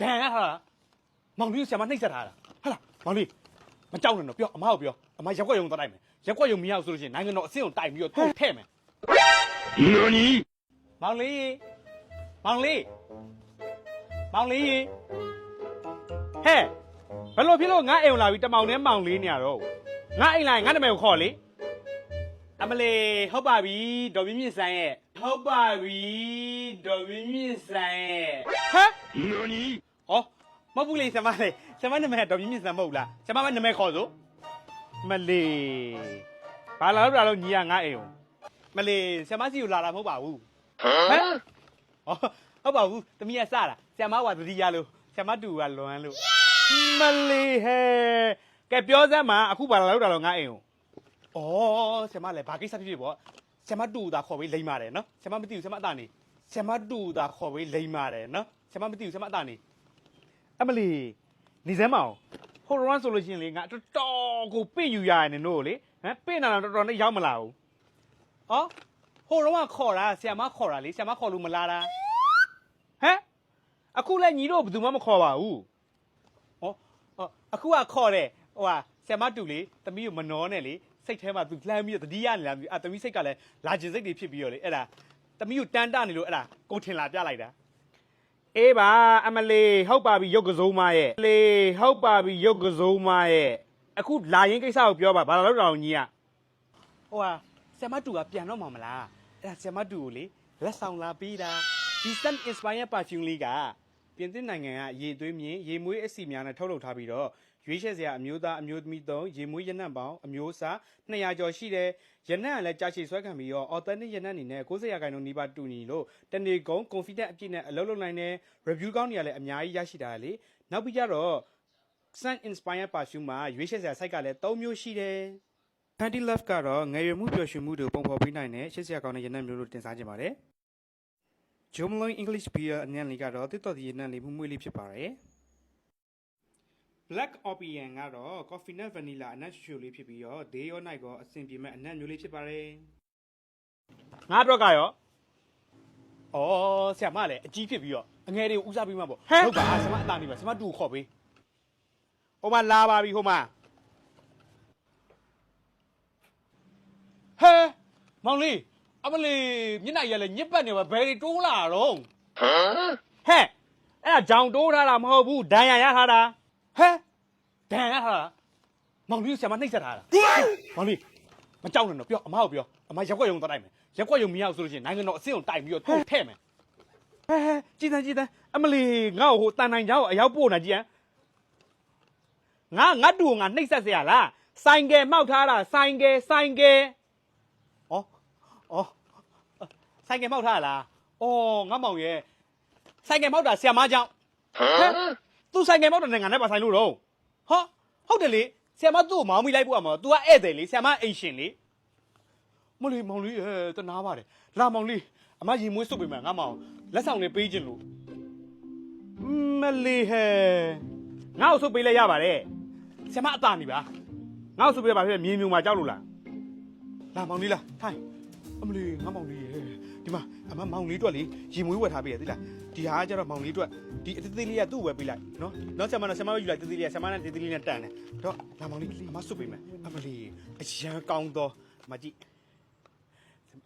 ဒဏ်ရထားတာမောင်လေးကိုဆရာမနှိပ်စက်ထားတာဟာလားမောင်လေးမကြောက်နဲ့တော့ပြောအမကိုပြောအမရက်ွက်ရုံသွားတိုက်မယ်ရက်ွက်ရုံမရဘူးဆိုလို့ရှိရင်နိုင်ငံတော်အဆင့်ကိုတိုက်ပြီးတော့ထုတ်ထဲ့မယ်何မောင်လေးမောင်လေးမောင်လေးဟဲ့ဘယ်လိုဖြစ်လို့ငါအိမ်ကိုလာပြီးတမောင်နဲ့မောင်လေးနေရတော့ငါအိမ်လာရင်ငါနာမည်ကိုခေါ်လေအမလေးဟုတ်ပါပြီဒေါ်မြင့်မြင့်ဆိုင်ရဲ့ဟုတ်ပါပြီဒေါ်မြင့်မြင့်ဆိုင်ရဲ့ဟမ်何။ဩ မဟုတ်ဘူးလေဆရာမလေးဆရာမနာမည်ကဒေါ်မြင့်မြင့်စံမဟုတ်လားဆရာမမနာမည်ခေါ်စို့မလေးဘာလာလို့လာလို့ညီရငါအိမ်ကိုမလေးဆရာမစီကိုလာတာမဟုတ်ပါဘူးဟမ်ဩဟုတ်ပါဘူးတမီးကစတာဆရာမကသတိရလို့ဆရာမတူကလွမ်းလို့မလေးဟဲ့ကဲပြောစမ်းမှာအခုဘာလာလို့လာလို့ငါအိမ်ကိုဩဆရာမလည်းဘာကိစ္စဖြစ်ဖြစ်ပေါ့ဆရာမတူတာခေါ်ပြီးလိမ့်ပါတယ်နော်ဆရာမမသိဘူးဆရာမအတာနေဆရာမတူတာခေါ်ပြီးလိမ့်ပါတယ်နော်ဆရာမမသိဘူးဆရာမအတာနေ အမလီနေစမ်းမအောင်ဟိုရောဆိုလို့ရှိရင်လေငါတော်တော်ကိုပြင့်ယူရရင်တို့လေဟမ်ပြင့်လာတော့တော်တော်နဲ့ရောက်မလာဘူးဟောဟိုရောကခေါ်တာဆီယမခေါ်တာလေဆီယမခေါ်လို့မလာတာဟမ်အခုလည်းညီတို့ဘယ်သူမှမခေါ်ပါဘူးဟောဟောအခုကခေါ်တယ်ဟိုဟာဆီယမတူလေသမီးကိုမနှောနဲ့လေစိတ်ထဲမှာသူလှမ်းပြီးတော့တတိယနေလာပြီးအာသမီးစိတ်ကလည်းလာကျင်စိတ်တွေဖြစ်ပြီးတော့လေအဲ့ဒါသမီးကိုတန်းတနေလို့အဲ့ဒါကိုထင်လာပြလိုက်တာ အေးပါအမလေးဟုတ်ပါပြီရုပ်ကစုံမရဲ့လေဟုတ်ပါပြီရုပ်ကစုံမရဲ့အခုလာရင်ကိစ္စကိုပြောပါဘာလို့တော့ညီอ่ะဟိုဟာဆ iam တူကပြန်တော့မှာမလားအဲ့ဒါဆ iam တူကိုလေလက်ဆောင်လာပေးတာဒီ sun inspire perfume လေးကပြင်သစ်နိုင်ငံကရေသွေးမြင့်ရေမွေးအဆီများနဲ့ထုတ်လုပ်ထားပြီးတော့ ရွေးချယ်စရာအမျိုးသားအမျိုးသမီးသုံးရေမွေးရနံ့ပေါင်းအမျိုးအစား200ကျော်ရှိတယ်ရနံ့ကလည်းကြာရှည်ဆွဲခံပြီးတော့ authentic ရနံ့အနေနဲ့90ရာခိုင်နှုန်းနီးပါးတူညီလို့တနေကုန် confident အပြည့်နဲ့အလုပ်လုပ်နိုင်တယ် review ကောင်းတွေကလည်းအများကြီးရရှိတာလေနောက်ပြီးကြတော့ sun inspire perfume မှာရွေးချယ်စရာ site ကလည်း3မျိုးရှိတယ် Panty Love ကတော့ငယ်ရွယ်မှုပျော်ရွှင်မှုတွေကိုပုံဖော်ပေးနိုင်တဲ့ရှစ်စရာကောင်းတဲ့ရနံ့မျိုးလို့တင်စားကြပါတယ် Jomloin English Beer အနံ့လေးကတော့တစ်တော်ဒီရနံ့လေးမှုမွေးလေးဖြစ်ပါတယ် Black Opium ကတော့ Coffee Nut Vanilla အနံ့ရှူရှူလေးဖြစ်ပြီးတော့ Day or Night ကောအဆင်ပြေမဲ့အနံ့မျိုးလေးဖြစ်ပါတယ်ငါအတွက်ကရောဩဆရာမလည်းအကြီးဖြစ်ပြီးတော့အငယ်တွေကိုဦးစားပေးမှာပေါ့ဟုတ်ပါဆရာမအတာနေပါဆရာမတူကိုခေါ်ပေးဟိုမှာလာပါပြီဟိုမှာဟဲမောင်လေးအမလေးမျက်နှာရည်လည်းညစ်ပတ်နေပါဘယ်တွေတိုးလာတော့ဟဲ့အဲ့ဒါကြောင်တိုးထားတာမဟုတ်ဘူးဒဏ်ရာရထားတာ ဟဲ့ဒဏ်ရာရထားတာမောင်လေးကိုဆရာမနှိပ်စက်ထားတာမောင်လေးမကြောက်နဲ့တော့ပြောအမကိုပြောအမရက်ွက်ရုံသွားတိုက်မယ်ရက်ွက်ရုံမရဘူးဆိုလို့ရှိရင်နိုင်ငံတော်အဆင့်ကိုတိုက်ပြီးတော့ထုတ်ထဲ့မယ်ဟဲ့ဟဲ့ကြည်တန်းကြည်တန်းအမလေးငါ့ကိုဟိုတန်နိုင်ချောင်းအရောက်ပို့နေကြည်ဟမ်ငါငါတူကိုငါနှိပ်စက်เสียလားဆိုင်ကယ်မောက်ထားတာဆိုင်ကယ်ဆိုင်ကယ်ဩဩဆိုင်ကယ်မောက်ထားတာလားဩငါမောင်ရဲ့ ဆိုင်ကယ်မောက်တာဆီယမเจ้าဟမ် သူဆိုင်ကယ်မောက်တဲ့နိုင်ငံနဲ့ပါဆိုင်လို့တော့ဟာဟုတ်တယ်လေဆီယမသူ့ကိုမောင်းမိလိုက်ပို့ရမှာ तू ကဧည့်သည်လေဆီယမအိမ်ရှင်လေမလေးမောင်လေးအဲတနာပါတယ်လာမောင်လေးအမရင်မွေးစုပ်ပေးမယ်ငါမောင်လက်ဆောင်လေးပေးခြင်းလို့မလေးဟဲငါ့ကိုစုပ်ပေးလဲရပါတယ်ဆီယမအတာနေပါငါ့ကိုစုပ်ပေးပါဖြစ်မြင်းမြုံမှာကြောက်လို့လားလာမောင်လေးလာထိုင်အမလေးငါမောင်လေးဟဲ ဒီမှာအမမောင်လေးအတွက်လေရင်မွေးဝယ်ထားပေးရသိလားဒီဟာကကျတော့မောင်လေးအတွက်ဒီအသေးသေးလေးကသူ့ကိုပဲပေးလိုက်နော်နောက်ဆရာမနဲ့ဆရာမပဲယူလိုက်သေးသေးလေးကဆရာမနဲ့သေးသေးလေးနဲ့တန်တယ်တော့လာမောင်လေးအမဆုပ်ပေးမယ်အမလေးအရန်ကောင်းတော့မကြည့်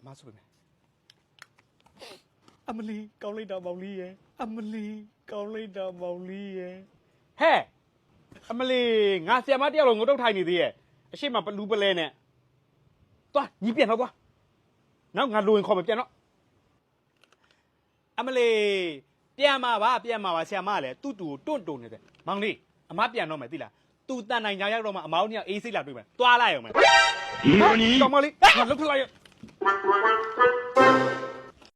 အမဆုပ်ပေးမယ်အမလေးကောင်းလိုက်တာမောင်လေးရဲ့အမလေးကောင်းလိုက်တာမောင်လေးရဲ့ဟဲ့အမလေးငါဆရာမတယောက်လုံးငုတ်တုတ်ထိုင်နေသေးရဲ့အရှိမပလူပလဲနဲ့သွားညီပြန်တော့သွားနောက်ငါလိုရင်ခေါ်မယ်ပြန်တော့ အမလေးပြန်มาပါပြန်มาပါဆရာမကလည်းတူတူကိုတွန့်တုံနေတယ်မောင်လေးအမပြန်တော့မယ်သိလားသူတန်နိုင်ကြရောက်တော့မှအမောင်းကြီးအေးစိတ်လာတွေ့မယ်သွားလိုက်အောင်မယ် 何 ကောင်မလေးငါလုတ်ထလိုက်ရ